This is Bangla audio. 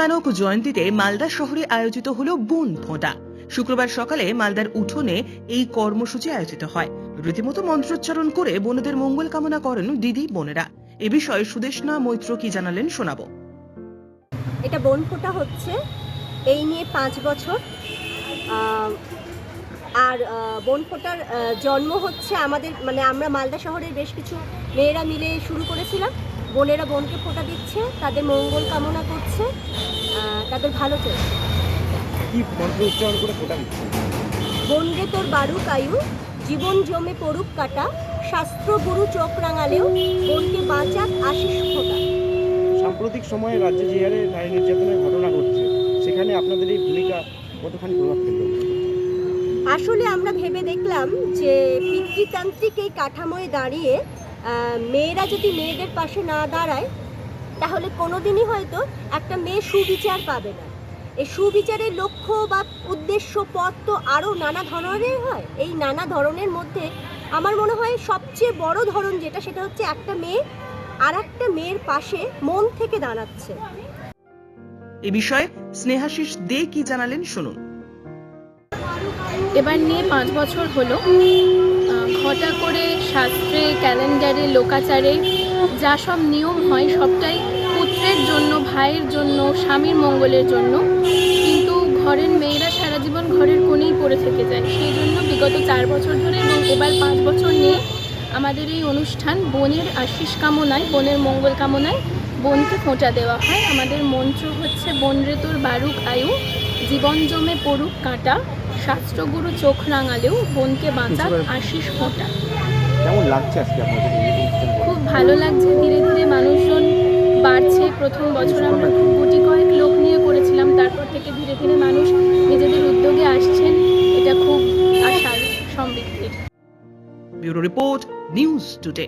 নানক জয়ন্তীতে মালদা শহরে আয়োজিত হল বোন ফোঁটা। শুক্রবার সকালে মালদার উঠোনে এই কর্মসূচি আয়োজিত হয়। রীতিমতো মন্ত্রোচ্চারণ করে বোনেদের মঙ্গল কামনা করেন দিদি বোনেরা। এ বিষয়ে সুদেশনা মৈত্র কি জানালেন শোনাবো। এটা বনফোঁটা হচ্ছে। এই নিয়ে পাঁচ বছর। আর আহ, বনফোঁটার আহ, জন্ম হচ্ছে আমাদের মানে আমরা মালদা শহরের বেশ কিছু মেয়েরা মিলে শুরু করেছিলাম। বোনেরা বোনকে ফোঁটা দিচ্ছে তাদের মঙ্গল কামনা করছে তাদের ভালো চলছে। কি মন্ত্র উচ্চারণ করে ফোটা বনরে তোর বারুক আয়ু জীবন জমে পড়ুক কাটা শাস্ত্র গুরু চোখ রাঙালেও বোনকে বাঁচাক আশিস ফোঁটা। সাম্প্রতিক সময়ে রাজ্যে যে হারে নারী নির্যাতনের ঘটনা ঘটছে সেখানে আপনাদের এই ভূমিকা কতখানি প্রভাব ফেলবে আসলে আমরা ভেবে দেখলাম যে পিতৃতান্ত্রিক এই কাঠামোয় দাঁড়িয়ে মেয়েরা যদি মেয়েদের পাশে না দাঁড়ায় তাহলে কোনোদিনই হয়তো একটা মেয়ে সুবিচার পাবে না। এই সুবিচারের লক্ষ্য বা উদ্দেশ্য পথ তো আরও নানা ধরনের হয়। এই নানা ধরনের মধ্যে আমার মনে হয় সবচেয়ে বড় ধরন যেটা সেটা হচ্ছে একটা মেয়ে আর একটা মেয়ের পাশে মন থেকে দাঁড়াচ্ছে। এ বিষয়ে স্নেহাশিস দে কি জানালেন শুনুন। এবার নিয়ে পাঁচ বছর হলো। ঘটা করে শাস্ত্রে, ক্যালেন্ডারে, লোকাচারে যা সব নিয়ম হয় সবটাই পুত্রের জন্য, ভাইয়ের জন্য, স্বামীর মঙ্গলের জন্য। কিন্তু ঘরের মেয়েরা সারা জীবন ঘরের কোণেই পড়ে থেকে যায়। সেই জন্য বিগত চার বছর ধরে এবং এবার পাঁচ বছর নিয়ে আমাদের এই অনুষ্ঠান বোনের আশিস কামনায়, বোনের মঙ্গল কামনায় বোনকে ফোঁটা দেওয়া হয়। আমাদের মন্ত্র হচ্ছে বন রে তোর বারুক আয়ু, জীবন জমে পড়ুক কাঁটা। শাস্ত্রগুরু চোখ রাঙালেও বোনকে বাঁচাক আশিস ফোঁটা কেমন লাগছে আজকে? খুব ভালো লাগছে। ধীরে ধীরে মানুষজন বাড়ছে। প্রথম বছর আমরা খুব গুটি কয়েক লোক নিয়ে করেছিলাম। তারপর থেকে ধীরে ধীরে মানুষ নিজেদের উদ্যোগে আসছেন। এটা খুব আশার সমৃদ্ধির। Bureau report news today.